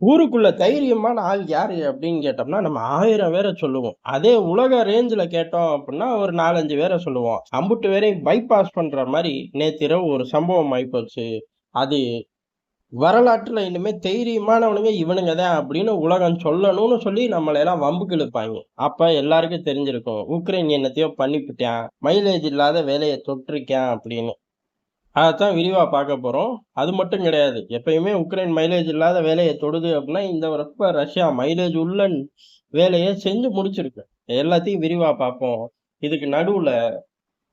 ஊருக்குள்ள தைரியமான ஆள் யாரு அப்படின்னு கேட்டோம்னா நம்ம ஆயிரம் பேரை சொல்லுவோம். அதே உலக ரேஞ்சில் கேட்டோம் அப்படின்னா ஒரு நாலஞ்சு பேரை சொல்லுவோம். அம்புட்டு பேரையும் பைபாஸ் பண்ற மாதிரி நேத்திரவு ஒரு சம்பவம் ஆயிப்போச்சு. அது வரலாற்றுல இனிமே தைரியமானவனுங்க இவனுங்க தான் அப்படின்னு உலகம் சொல்லணும்னு சொல்லி நம்மளை எல்லாம் வம்புக்கு இழுப்பாங்க. அப்ப எல்லாருக்கும் தெரிஞ்சிருக்கும். உக்ரைன் என்னத்தையோ பண்ணிவிட்டான் மைலேஜ் இல்லாத வேலையை தொட்டிருக்கேன் அப்படின்னு. அதைத்தான் விரிவாக பார்க்க போகிறோம் அது மட்டும் கிடையாது. எப்பயுமே உக்ரைன் மைலேஜ் இல்லாத வேலையை தொடுது அப்படின்னா இந்த வரப்ப ரஷ்யா மைலேஜ் உள்ள வேலையை செஞ்சு முடிச்சிருக்கு. எல்லாத்தையும் விரிவாக பார்ப்போம். இதுக்கு நடுவில்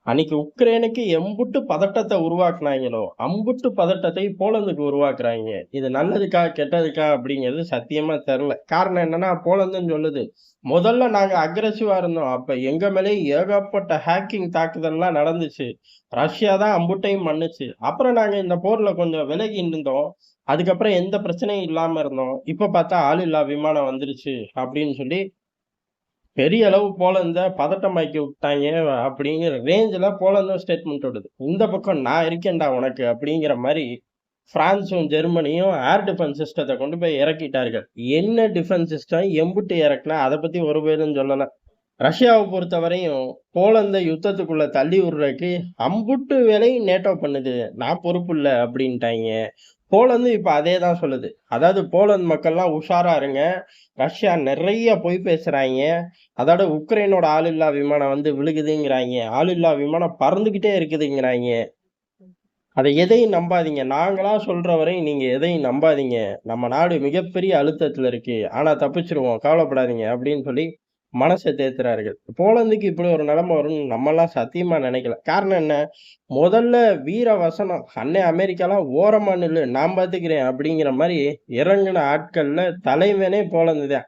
அன்னைக்கு உக்ரைனுக்கு எம்புட்டு பதட்டத்தை உருவாக்குனாங்களோ அம்புட்டு பதட்டத்தை போலந்துக்கு உருவாக்குறாங்க. இது நல்லதுக்கா கெட்டதுக்கா அப்படிங்கிறது சத்தியமா தெரில காரணம் என்னன்னா போலந்துன்னு சொல்லுது முதல்ல நாங்க அக்ரெசிவா இருந்தோம். அப்ப எங்க மேலே ஏகப்பட்ட ஹேக்கிங் தாக்குதல்லாம் நடந்துச்சு. ரஷ்யா தான் அம்புட்டையும் பண்ணுச்சு. அப்புறம் நாங்க இந்த போர்ல கொஞ்சம் விலகி இருந்தோம். அதுக்கப்புறம் எந்த பிரச்சனையும் இல்லாம இருந்தோம். இப்ப பார்த்தா ஆளில்லா விமானம் வந்துருச்சு. அப்படின்னு சொல்லி பெரிய அளவு போலந்த பதட்டமாக்கி விட்டாங்க அப்படிங்கிற ரேஞ்சில் போலந்தும் ஸ்டேட்மெண்ட் விடுது இந்த பக்கம் நான் இருக்கேன்டா உனக்கு அப்படிங்கிற மாதிரி பிரான்ஸும் ஜெர்மனியும் ஏர் டிஃபென்ஸ் சிஸ்டத்தை கொண்டு போய் இறக்கிட்டார்கள். என்ன டிஃபென்ஸ் சிஸ்டம் எம்புட்டு இறக்குனா அதை பற்றி ஒரு பேரும் சொல்லலை. ரஷ்யாவை பொறுத்தவரையும் போலந்த யுத்தத்துக்குள்ள தள்ளி விடுறதுக்கு அம்புட்டு வேலையும் நேட்டோ பண்ணுது. நான் பொறுப்பு இல்லை அப்படின்ட்டாங்க. போலந்து இப்போ அதே தான் சொல்லுது. அதாவது போலந்து மக்கள்லாம் உஷாரா இருங்க. ரஷ்யா நிறைய பொய் பேசுறாங்க. அதோட உக்ரைனோட ஆளில்லா விமானம் வந்து விழுகுதுங்கிறாங்க. ஆளில்லா விமானம் பறந்துகிட்டே இருக்குதுங்கிறாங்க. அதை எதையும் நம்பாதீங்க. நாங்களா சொல்ற வரையும் நீங்க எதையும் நம்பாதீங்க. நம்ம நாடு மிகப்பெரிய அழுத்தத்துல இருக்கு. ஆனா தப்பிச்சிருவோம். கவலைப்படாதீங்க அப்படின்னு சொல்லி மனசை தேத்துறார்கள். போலந்துக்கு இப்படி ஒரு நிலைமை வரும்னு நம்மலாம் சத்தியமா நினைக்கல. காரணம் என்ன? முதல்ல வீர வசனம் அன்னை அமெரிக்காலாம் ஓரமா நில்லு நான் பாத்துக்கிறேன் அப்படிங்கிற மாதிரி இறங்கின ஆட்கள்ல தலைவனே போலந்து தான்.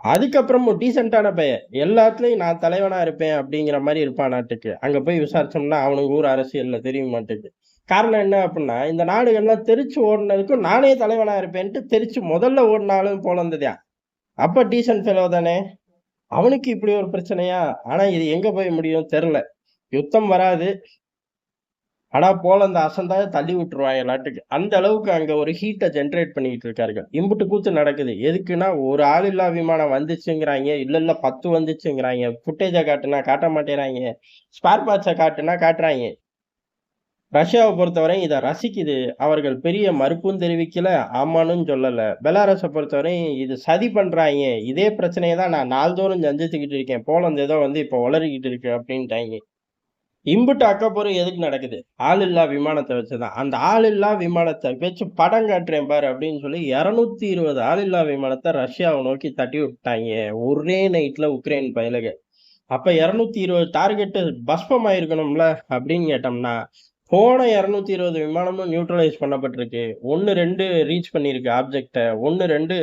அதுக்கப்புறமும் டீசெண்டான பையன் எல்லாத்துலயும் நான் தலைவனா இருப்பேன் அப்படிங்கிற மாதிரி இருப்பான் நாட்டுக்கு. அங்க போய் விசாரிச்சோம்னா அவனுக்கு ஊர் அரசியல்ல தெரிய மாட்டேங்குது. காரணம் என்ன அப்படின்னா இந்த நாடுகள்லாம் தெரிச்சு ஓடினதுக்கும் நானே தலைவனா இருப்பேன்ட்டு தெரிச்சு முதல்ல ஓடினாலும் போலந்ததா அப்ப டீசன்ட் ஃபெலோ தானே? அவனுக்கு இப்படி ஒரு பிரச்சனையா? ஆனா இது எங்க போய் முடியும்? தெரில. யுத்தம் வராது. ஆனா அந்த அசந்தாத தள்ளி விட்டுருவாங்க நாட்டுக்கு அந்த அளவுக்கு அங்க ஒரு ஹீட்டை ஜென்ரேட் பண்ணிக்கிட்டு இருக்கார்கள். இம்புட்டு கூத்து நடக்குது. எதுக்குன்னா ஒரு ஆள் இல்லா விமானம் வந்துச்சுங்கிறாங்க. இல்ல இல்ல பத்து வந்துச்சுங்கிறாங்க. ஃபுட்டேஜை காட்டுனா காட்ட மாட்டேறாங்க. ஸ்பேர் பார்ட்ஸை காட்டுனா காட்டுறாங்க. ரஷ்யாவை பொறுத்தவரை இதை ரசிக்குது. அவர்கள் பெரிய மறுப்பும் தெரிவிக்கல ஆமானும் சொல்லலை. பெலாரஸை பொறுத்தவரை இது சதி பண்ணுறாங்க இதே பிரச்சனையை தான் நான் நாள்தோறும் சந்திச்சுக்கிட்டு இருக்கேன். போலந்து ஏதோ வந்து இப்போ வளரிக்கிட்டு இருக்கு அப்படின்ட்டாங்க. இம்புட்டு அக்கப்புறம் எதுக்கு நடக்குது? ஆள் இல்லா விமானத்தை வச்சுதான். அந்த ஆள் இல்லா விமானத்தை வச்சு படம் காட்டுறேன் பாரு அப்படின்னு சொல்லி இருநூத்தி இருபது ஆள் இல்லா விமானத்தை ரஷ்யாவை நோக்கி தட்டி விட்டாங்க. ஒரே நைட்ல உக்ரைன் பயலுக. அப்ப இருநூத்தி இருபது டார்கெட்டு பஸ்பம் ஆயிருக்கணும்ல அப்படின்னு கேட்டோம்னா போன இரநூத்தி இருபது விமானமும் நியூட்ரலைஸ் பண்ணப்பட்டிருக்கு. ஒன்று ரெண்டு ரீச் பண்ணியிருக்கு ஆப்ஜெக்டை ஒன்று ரெண்டு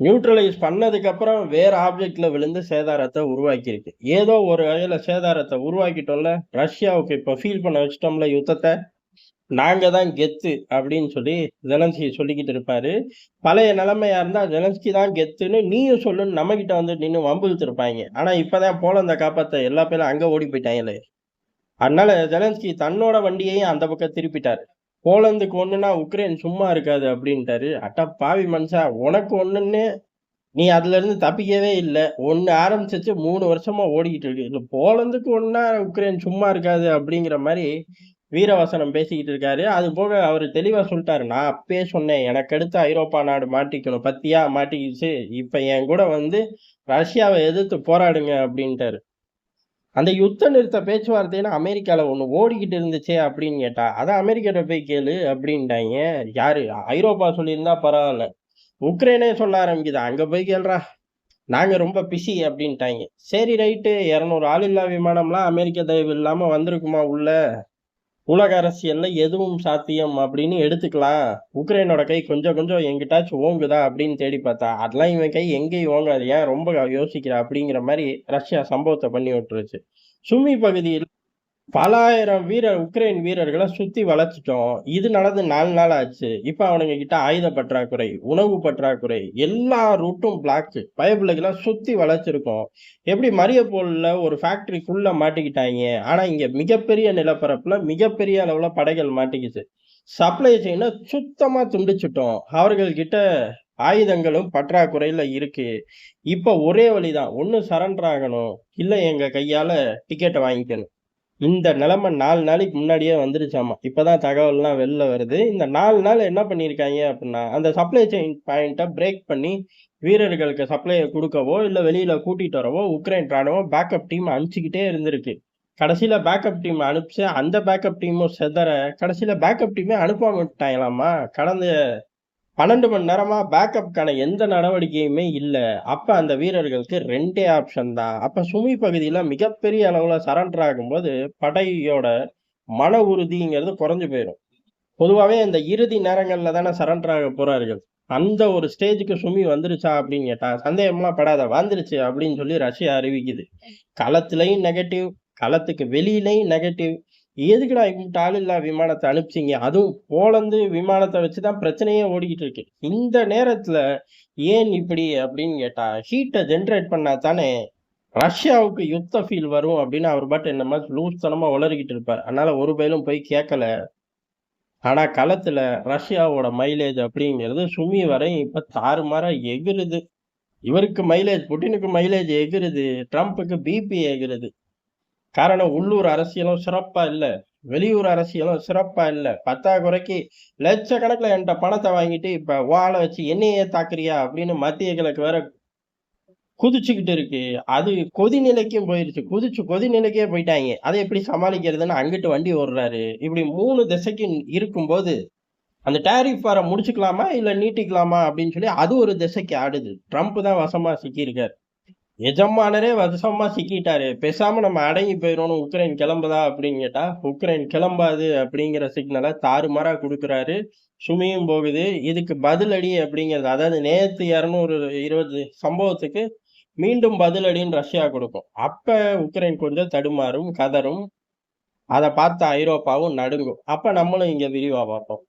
நியூட்ரலைஸ் பண்ணதுக்கப்புறம் வேற ஆப்ஜெக்ட்ல விழுந்து சேதாரத்தை உருவாக்கியிருக்கு. ஏதோ ஒரு வகையில் சேதாரத்தை உருவாக்கிட்டோம்ல ரஷ்யாவுக்கு இப்போ ஃபீல் பண்ண வச்சிட்டோம்ல யுத்தத்தை நாங்கள் தான் கெத்து அப்படின்னு சொல்லி ஜெலன்ஸ்கி சொல்லிக்கிட்டு இருப்பாரு. பழைய நிலைமையாக இருந்தால் ஜெலன்ஸ்கி தான் கெத்துன்னு நீயும் சொல்லுன்னு நம்மக்கிட்ட வந்து நின்று வம்புழுத்துருப்பாய்ங்க ஆனால் இப்போ தான் இப்பதான் போலந்த காப்பாற்ற எல்லா பேரும் அங்கே ஓடி போயிட்டாங்களே. அதனால ஜெலன்ஸ்கி தன்னோட வண்டியையும் அந்த பக்கம் திருப்பிட்டாரு. போலந்துக்கு ஒண்ணுன்னா உக்ரைன் சும்மா இருக்காது அப்படின்ட்டாரு. அட்டா பாவி மனுஷா உனக்கு ஒண்ணுன்னு நீ அதுல இருந்து தப்பிக்கவே இல்லை. ஒன்னு ஆரம்பிச்சிச்சு மூணு வருஷமா ஓடிக்கிட்டு இருக்கு. இல்ல போலந்துக்கு ஒன்னா உக்ரைன் சும்மா இருக்காது அப்படிங்கிற மாதிரி வீரவசனம் பேசிக்கிட்டு இருக்காரு. அது போக அவர் தெளிவா சொல்லிட்டாரு நான் அப்பயே சொன்னேன் எனக்கு அடுத்து ஐரோப்பா நாடு மாட்டிக்கணும். பத்தியா? மாட்டிக்கிச்சு. இப்ப என் கூட வந்து ரஷ்யாவை எதிர்த்து போராடுங்க அப்படின்ட்டாரு. அந்த யுத்த நிறுத்த பேச்சுவார்த்தைன்னு அமெரிக்காவில் ஒன்று ஓடிக்கிட்டு இருந்துச்சே அப்படின்னு கேட்டா அதான் அமெரிக்காட்ட போய் கேளு அப்படின்ட்டாங்க. யாரு? ஐரோப்பா சொல்லியிருந்தா பரவாயில்ல. உக்ரைனே சொல்ல ஆரம்பிக்குது. அங்கே போய் கேள்றா நாங்கள் ரொம்ப பிஸி அப்படின்ட்டாங்க. சரி ரைட்டு. இரநூறு ஆளில்லா விமானம்லாம் அமெரிக்க தயவு இல்லாமல் வந்திருக்குமா உள்ள? உலக அரசியல்ல எதுவும் சாத்தியம் அப்படின்னு எடுத்துக்கலாம். உக்ரைனோட கை கொஞ்சம் கொஞ்சம் எங்கிட்டாச்சும் ஓங்குதா அப்படின்னு தேடி பார்த்தா அதெல்லாம் இவன் கை எங்கேயும் ஓங்காது. ஏன் ரொம்ப யோசிக்கிறா அப்படிங்கிற மாதிரி ரஷ்யா சம்பவத்தை பண்ணி விட்டுருச்சு. சுமி பகுதியில் பலாயிரம் வீரர் உக்ரைன் வீரர்களை சுத்தி வளர்த்துட்டோம். இது நடந்து நாலு நாள் ஆச்சு. இப்ப அவனுங்க கிட்ட ஆயுத பற்றாக்குறை உணவு பற்றாக்குறை எல்லா ரூட்டும் பிளாக் பயபிள்ளைகளாம் சுத்தி வளைச்சிருக்கோம் எப்படி மரியப்போல்ல ஒரு ஃபேக்டரிக்குள்ள மாட்டிக்கிட்டாங்க. ஆனா இங்க மிகப்பெரிய நிலப்பரப்புல மிகப்பெரிய அளவுல படைகள் மாட்டிக்கிச்சு. சப்ளை செயினை சுத்தமா துண்டிச்சிட்டோம். அவர்கள் கிட்ட ஆயுதங்களும் பற்றாக்குறையில இருக்கு. இப்ப ஒரே வழிதான். ஒண்ணு சரண்டர் ஆகணும். இல்ல எங்க கையால டிக்கெட்டை வாங்கிக்கணும். இந்த நிலைமை நாலு நாளைக்கு முன்னாடியே வந்துருச்சாமா. இப்போதான் தகவல்லாம் வெளில வருது. இந்த நாலு நாள் என்ன பண்ணியிருக்காங்க அப்படின்னா அந்த சப்ளை செயின் பாயிண்ட்டை பிரேக் பண்ணி வீரர்களுக்கு சப்ளையை கொடுக்கவோ இல்லை வெளியில் கூட்டிகிட்டு வரவோ உக்ரைன் ராணுவம் பேக்கப் டீம் அனுப்பிச்சிக்கிட்டே இருந்திருக்கு. கடைசியில் பேக்கப் டீம் அனுப்பிச்சு அந்த பேக்கப் டீமும் செதற கடைசியில் பேக்கப் டீமே அனுப்பாம விட்டாங்களாமா? கடந்த பன்னெண்டு மணி நேரமாக பேக்கப்க்கான எந்த நடவடிக்கையுமே இல்லை. அப்போ அந்த வீரர்களுக்கு ரெண்டே ஆப்ஷன் தான். அப்போ சுமி பகுதியில் மிகப்பெரிய அளவில் சரண்டர் ஆகும்போது படையோட மன உறுதிங்கிறது குறைஞ்சு போயிடும் பொதுவாகவே இந்த இறுதி நேரங்களில் தானே சரண்டர் ஆக போகிறார்கள் அந்த ஒரு ஸ்டேஜுக்கு சுமி வந்துருச்சா அப்படின்னு கேட்டா சந்தேகம்லாம் படாத வந்துருச்சு அப்படின்னு சொல்லி ரஷ்யா அறிவிக்குது. களத்துலையும் நெகட்டிவ் களத்துக்கு வெளியிலையும் நெகட்டிவ் எதுக்குடா இங்கிட்ட ஆள் இல்லா விமானத்தை அனுப்பிச்சிங்க? அதுவும் போலந்து விமானத்தை வச்சு தான் பிரச்சனையே ஓடிக்கிட்டு இருக்கு. இந்த நேரத்தில் ஏன் இப்படி அப்படின்னு கேட்டா ஹீட்டை ஜென்ரேட் பண்ணா தானே ரஷ்யாவுக்கு யுத்த ஃபீல் வரும் அப்படின்னு அவர் பாட்டு என்ன மாதிரி லூஸ்தனமாக உளறிக்கிட்டு இருப்பார். அதனால ஒரு பயிலும் போய் கேட்கல ஆனால் களத்தில் ரஷ்யாவோட மைலேஜ் அப்படிங்கிறது சுமி வரை இப்போ தாறுமாறாக எகிருது. இவருக்கு மைலேஜ் புட்டினுக்கு மைலேஜ் எகிருது. ட்ரம்ப்புக்கு பிபி எகிருது. காரணம் உள்ளூர் அரசியலும் சிறப்பா இல்லை. வெளியூர் அரசியலும் சிறப்பா இல்லை. பத்தாக்குறைக்கு லட்சக்கணக்கில் என்கிட்ட பணத்தை வாங்கிட்டு இப்ப வாழை வச்சு என்னையே தாக்குறியா அப்படின்னு மத்திய கிழக்கு வேற குதிச்சுக்கிட்டு இருக்கு. அது கொதிநிலைக்கும் போயிருச்சு. குதிச்சு கொதிநிலைக்கே போயிட்டாங்க. அதை எப்படி சமாளிக்கிறதுன்னு அங்கிட்டு வண்டி ஓடுறாரு. இப்படி மூணு திசைக்கு இருக்கும்போது அந்த டேரிஃப் வர முடிச்சுக்கலாமா இல்லை நீட்டிக்கலாமா அப்படின்னு சொல்லி அது ஒரு திசைக்கு ஆடுது. ட்ரம்ப் தான் வசமா சிக்கியிருக்காரு. எஜமானரே வசமா சிக்கிட்டாரு. பேசாம நம்ம அடங்கி போயிடணும் உக்ரைன் கிளம்புதா அப்படின்னு கேட்டா உக்ரைன் கிளம்பாது அப்படிங்கிற சிக்னலை தாறுமாறா கொடுக்குறாரு. சுமியும் போகுது. இதுக்கு பதிலடி அப்படிங்கிறது அதாவது நேத்து இரநூறு இருபது சம்பவத்துக்கு மீண்டும் பதிலடின்னு ரஷ்யா கொடுக்கும். அப்ப உக்ரைன் கொஞ்சம் தடுமாறும் கதரும் அதை பார்த்த ஐரோப்பாவும் நடுங்கும். அப்ப நம்மளும் இங்க விரிவா பார்ப்போம்.